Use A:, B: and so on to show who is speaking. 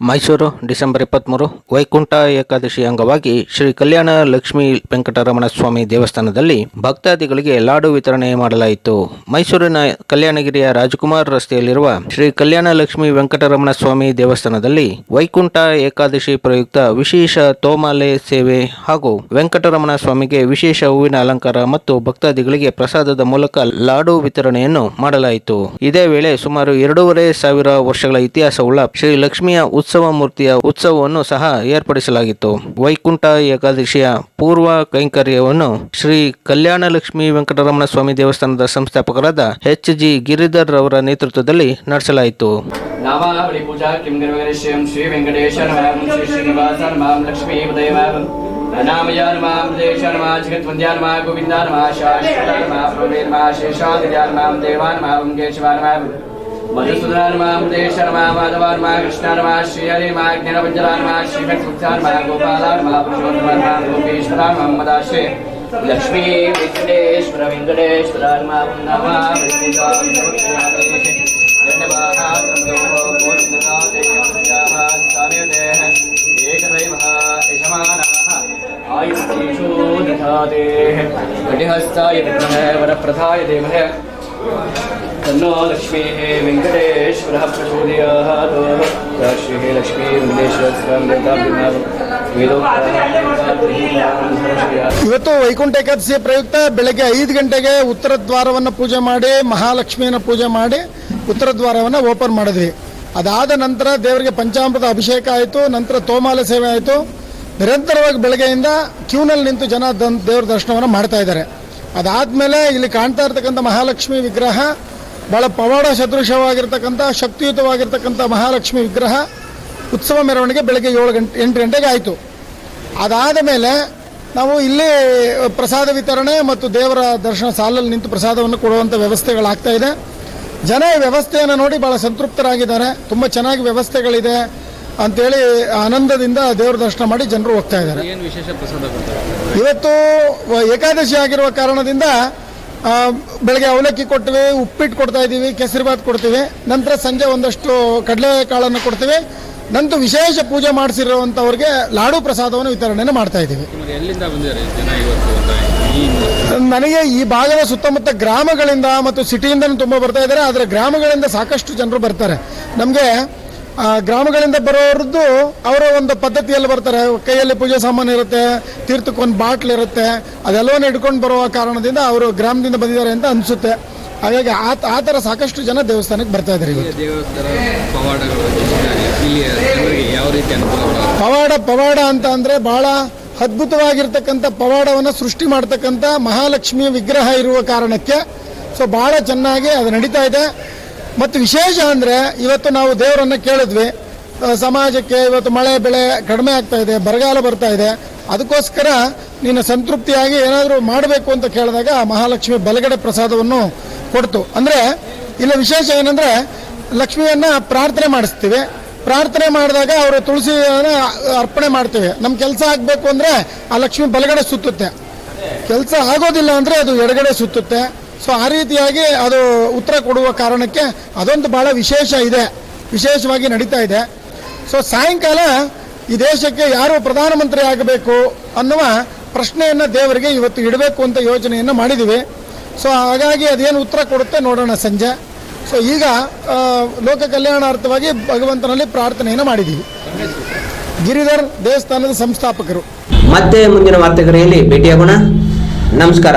A: Mysuru, December ಇಪ್ಪತ್ತ್ಮೂರು ವೈಕುಂಠ ಏಕಾದಶಿ ಅಂಗವಾಗಿ ಶ್ರೀ ಕಲ್ಯಾಣ ಲಕ್ಷ್ಮೀ ವೆಂಕಟರಮಣ ಸ್ವಾಮಿ ದೇವಸ್ಥಾನದಲ್ಲಿ ಭಕ್ತಾದಿಗಳಿಗೆ ಲಾಡು ವಿತರಣೆ ಮಾಡಲಾಯಿತು. ಮೈಸೂರಿನ ಕಲ್ಯಾಣಗಿರಿಯ ರಾಜಕುಮಾರ್ ರಸ್ತೆಯಲ್ಲಿರುವ ಶ್ರೀ ಕಲ್ಯಾಣ ಲಕ್ಷ್ಮೀ ವೆಂಕಟರಮಣ ಸ್ವಾಮಿ ದೇವಸ್ಥಾನದಲ್ಲಿ ವೈಕುಂಠ ಏಕಾದಶಿ ಪ್ರಯುಕ್ತ ವಿಶೇಷ ತೋಮಾಲೆ ಸೇವೆ ಹಾಗೂ ವೆಂಕಟರಮಣ ಸ್ವಾಮಿಗೆ ವಿಶೇಷ ಹೂವಿನ ಅಲಂಕಾರ ಮತ್ತು ಭಕ್ತಾದಿಗಳಿಗೆ ಪ್ರಸಾದದ ಮೂಲಕ ಲಾಡು ವಿತರಣೆಯನ್ನು ಮಾಡಲಾಯಿತು. ಇದೇ ವೇಳೆ ಸುಮಾರು ಎರಡೂವರೆ ಸಾವಿರ ವರ್ಷಗಳ ಇತಿಹಾಸವುಳ್ಳ ಶ್ರೀ ಲಕ್ಷ್ಮಿಯ ಉತ್ಸವ ಮೂರ್ತಿಯ ಉತ್ಸವವನ್ನು ಸಹ ಏರ್ಪಡಿಸಲಾಗಿತ್ತು ವೈಕುಂಠ ಏಕಾದಶಿಯ ಪೂರ್ವ ಕೈಂಕರ್ಯವನ್ನು ಶ್ರೀ ಕಲ್ಯಾಣ ಲಕ್ಷ್ಮೀ ವೆಂಕಟರಮಣ ಸ್ವಾಮಿ ದೇವಸ್ಥಾನದ ಸಂಸ್ಥಾಪಕರಾದ ಎಚ್ ಜಿ ಗಿರಿಧರ್ ರವರ ನೇತೃತ್ವದಲ್ಲಿ ನಡೆಸಲಾಯಿತು
B: नामावली पूजा किं निर्वगरिष्यं श्री वेङ्कटेश नमां श्री श्रीनिवास नमां लक्ष्मी उदयमां अनामया नमां देश नमः जगद्वन्द्या नमः गोविन्दा मधुसूदनर्मां देशर्मा माधवर्मा कृष्णर्मा श्रीहरिमा ज्ञानपञ्जरार्मा श्रीमत्सुक्तार्मा गोपालार्मा पुरुषोत्तमर्मा गोपीश्वरार्मा मदाश्रे लक्ष्मी वेङ्कटेश्वर वेङ्कटेश्वरार्मा नमः आयुष्टीशो दधातेः कटिहस्ताय विद्महे वरप्रथाय देवः तन्नो लक्ष्मीः वेङ्कटेश्वरः प्रचोदयात् श्रीः लक्ष्मी वेङ्कटेश्वरस्वामी देवताभ्युः वेदोक्तः
C: ಇವತ್ತು ವೈಕುಂಠ ಏಕಾದಶಿಯ ಪ್ರಯುಕ್ತ ಬೆಳಗ್ಗೆ ಐದು ಗಂಟೆಗೆ ಉತ್ತರ ದ್ವಾರವನ್ನು ಪೂಜೆ ಮಾಡಿ ಮಹಾಲಕ್ಷ್ಮಿಯನ್ನು ಪೂಜೆ ಮಾಡಿ ಉತ್ತರ ದ್ವಾರವನ್ನು ಓಪನ್ ಮಾಡಿದ್ವಿ ಅದಾದ ನಂತರ ದೇವರಿಗೆ ಪಂಚಾಮೃತ ಅಭಿಷೇಕ ಆಯಿತು ನಂತರ ತೋಮಾಲೆ ಸೇವೆ ಆಯಿತು ನಿರಂತರವಾಗಿ ಬೆಳಗ್ಗೆಯಿಂದ ಕ್ಯೂನಲ್ಲಿ ನಿಂತು ಜನ ದನ್- ದೇವರ ದರ್ಶನವನ್ನು ಮಾಡ್ತಾ ಇದ್ದಾರೆ ಅದಾದಮೇಲೆ ಇಲ್ಲಿ ಕಾಣ್ತಾ ಇರ್ತಕ್ಕಂಥ ಮಹಾಲಕ್ಷ್ಮಿ ವಿಗ್ರಹ ಭಾಳ ಪವಾಡ ಸದೃಶವಾಗಿರ್ತಕ್ಕಂಥ, ಶಕ್ತಿಯುತವಾಗಿರ್ತಕ್ಕಂಥ ಮಹಾಲಕ್ಷ್ಮಿ ವಿಗ್ರಹ ಉತ್ಸವ ಮೆರವಣಿಗೆ ಬೆಳಗ್ಗೆ ಏಳು ಗಂಟೆ, ಎಂಟು ಗಂಟೆಗೆ ಆಯಿತು. ಅದಾದ ಮೇಲೆ ನಾವು ಇಲ್ಲಿ ಪ್ರಸಾದ ವಿತರಣೆ ಮತ್ತು ದೇವರ ದರ್ಶನ ಸಾಲಲ್ಲಿ ನಿಂತು ಪ್ರಸಾದವನ್ನು ಕೊಡುವಂಥ ವ್ಯವಸ್ಥೆಗಳಾಗ್ತಾ ಇದೆ. ಜನ ವ್ಯವಸ್ಥೆಯನ್ನು ನೋಡಿ ಭಾಳ ಸಂತೃಪ್ತರಾಗಿದ್ದಾರೆ. ತುಂಬ ಚೆನ್ನಾಗಿ ವ್ಯವಸ್ಥೆಗಳಿದೆ. ಅಂತೇಳಿ ಆನಂದದಿಂದ ದೇವರ ದರ್ಶನ ಮಾಡಿ ಜನರು ಹೋಗ್ತಾ ಇದ್ದಾರೆ. ಇವತ್ತು ಏಕಾದಶಿ ಆಗಿರುವ ಕಾರಣದಿಂದ ಬೆಳಗ್ಗೆ ಅವಲಕ್ಕಿ ಕೊಟ್ಟಿವೆ ಉಪ್ಪಿಟ್ಟು ಕೊಡ್ತಾ ಇದ್ದೀವಿ ಕೇಸರಿಬಾತ್ ಕೊಡ್ತೀವಿ ನಂತರ ಸಂಜೆ ಒಂದಷ್ಟು ಕಡಲೆಕಾಳನ್ನು ಕೊಡ್ತೀವಿ ನಂತರ ವಿಶೇಷ ಪೂಜೆ ಮಾಡಿಸಿರುವಂಥವ್ರಿಗೆ ಲಾಡು ಪ್ರಸಾದವನ್ನು ವಿತರಣೆಯನ್ನು ಮಾಡ್ತಾ ಇದ್ದೀವಿ. ನನಗೆ ಈ ಭಾಗದ ಸುತ್ತಮುತ್ತ ಗ್ರಾಮಗಳಿಂದ ಮತ್ತು ಸಿಟಿಯಿಂದನೂ ತುಂಬ ಬರ್ತಾ ಇದ್ದಾರೆ ಆದರೆ ಗ್ರಾಮಗಳಿಂದ ಸಾಕಷ್ಟು ಜನರು ಬರ್ತಾರೆ. ನಮಗೆ ಗ್ರಾಮಗಳಿಂದ ಬರೋರದ್ದು ಅವರ ಒಂದು ಪದ್ಧತಿಯಲ್ಲಿ ಬರ್ತಾರೆ. ಕೈಯಲ್ಲಿ ಪೂಜೆ ಸಾಮಾನು ಇರುತ್ತೆ ತೀರ್ಥಕ್ಕೊಂದು ಬಾಟ್ಲ್ ಇರುತ್ತೆ ಅದೆಲ್ಲವನ್ನು ಹಿಡ್ಕೊಂಡು ಬರುವ ಕಾರಣದಿಂದ ಅವರು ಗ್ರಾಮದಿಂದ ಬಂದಿದ್ದಾರೆ ಅಂತ ಅನಿಸುತ್ತೆ. ಹಾಗಾಗಿ ಆ ಆ ಥರ ಸಾಕಷ್ಟು ಜನ ದೇವಸ್ಥಾನಕ್ಕೆ ಬರ್ತಾ ಇದ್ದಾರೆ ಪವಾಡ ಪವಾಡ ಅಂತ ಅಂದರೆ ಬಹಳ ಅದ್ಭುತವಾಗಿರ್ತಕ್ಕಂಥ ಪವಾಡವನ್ನು ಸೃಷ್ಟಿ ಮಾಡ್ತಕ್ಕಂಥ ಮಹಾಲಕ್ಷ್ಮಿಯ ವಿಗ್ರಹ ಇರುವ ಕಾರಣಕ್ಕೆ ಸೊ ಬಹಳ ಚೆನ್ನಾಗಿ ಅದು ನಡೀತಾ ಇದೆ. ಮತ್ತು ವಿಶೇಷ ಅಂದರೆ ಇವತ್ತು ನಾವು ದೇವರನ್ನು ಕೇಳಿದ್ವಿ. ಸಮಾಜಕ್ಕೆ ಇವತ್ತು ಮಳೆ, ಬೆಳೆ ಕಡಿಮೆ ಆಗ್ತಾ ಇದೆ, ಬರಗಾಲ ಬರ್ತಾ ಇದೆ. ಅದಕ್ಕೋಸ್ಕರ ನೀನು ಸಂತೃಪ್ತಿಯಾಗಿ ಏನಾದರೂ ಮಾಡಬೇಕು ಅಂತ ಕೇಳಿದಾಗ ಮಹಾಲಕ್ಷ್ಮಿ ಬಲಗಡೆ ಪ್ರಸಾದವನ್ನು ಕೊಡ್ತು. ಅಂದರೆ, ಇಲ್ಲ ವಿಶೇಷ ಏನಂದರೆ, ಲಕ್ಷ್ಮಿಯನ್ನು ಪ್ರಾರ್ಥನೆ ಮಾಡಿಸ್ತೀವಿ. ಪ್ರಾರ್ಥನೆ ಮಾಡಿದಾಗ ಅವರು ತುಳಸಿಯನ್ನು ಅರ್ಪಣೆ ಮಾಡ್ತೀವಿ. ನಮ್ಮ ಕೆಲಸ ಆಗಬೇಕು ಅಂದರೆ ಆ ಲಕ್ಷ್ಮಿ ಬಲಗಡೆ ಸುತ್ತುತ್ತೆ. ಕೆಲಸ ಆಗೋದಿಲ್ಲ ಅಂದರೆ ಅದು ಎಡಗಡೆ ಸುತ್ತುತ್ತೆ. ಸೊ ಆ ರೀತಿಯಾಗಿ ಅದು ಉತ್ತರ ಕೊಡುವ ಕಾರಣಕ್ಕೆ ಅದೊಂದು ಭಾಳ ವಿಶೇಷ ಇದೆ. ವಿಶೇಷವಾಗಿ ನಡೀತಾ ಇದೆ. ಸೊ ಸಾಯಂಕಾಲ ಈ ದೇಶಕ್ಕೆ ಯಾರು ಪ್ರಧಾನಮಂತ್ರಿ ಆಗಬೇಕು ಅನ್ನುವ ಪ್ರಶ್ನೆಯನ್ನು ದೇವರಿಗೆ ಇವತ್ತು ಇಡಬೇಕು ಅಂತ ಯೋಚನೆಯನ್ನು ಮಾಡಿದ್ದೀವಿ ಸೊ ಹಾಗಾಗಿ ಅದೇನು ಉತ್ತರ ಕೊಡುತ್ತೆ ನೋಡೋಣ ಸಂಜೆ. ಸೊ ಈಗ ಲೋಕ ಕಲ್ಯಾಣಾರ್ಥವಾಗಿ ಭಗವಂತನಲ್ಲಿ ಪ್ರಾರ್ಥನೆಯನ್ನು ಮಾಡಿದ್ದೀವಿ ಗಿರಿಧರ್ ದೇವಸ್ಥಾನದ ಸಂಸ್ಥಾಪಕರು.
D: ಮತ್ತೆ ಮುಂದಿನ ವಾರ್ತೆಗರಿಯಲ್ಲಿ ಭೇಟಿಯಾಗೋಣ. ನಮಸ್ಕಾರ.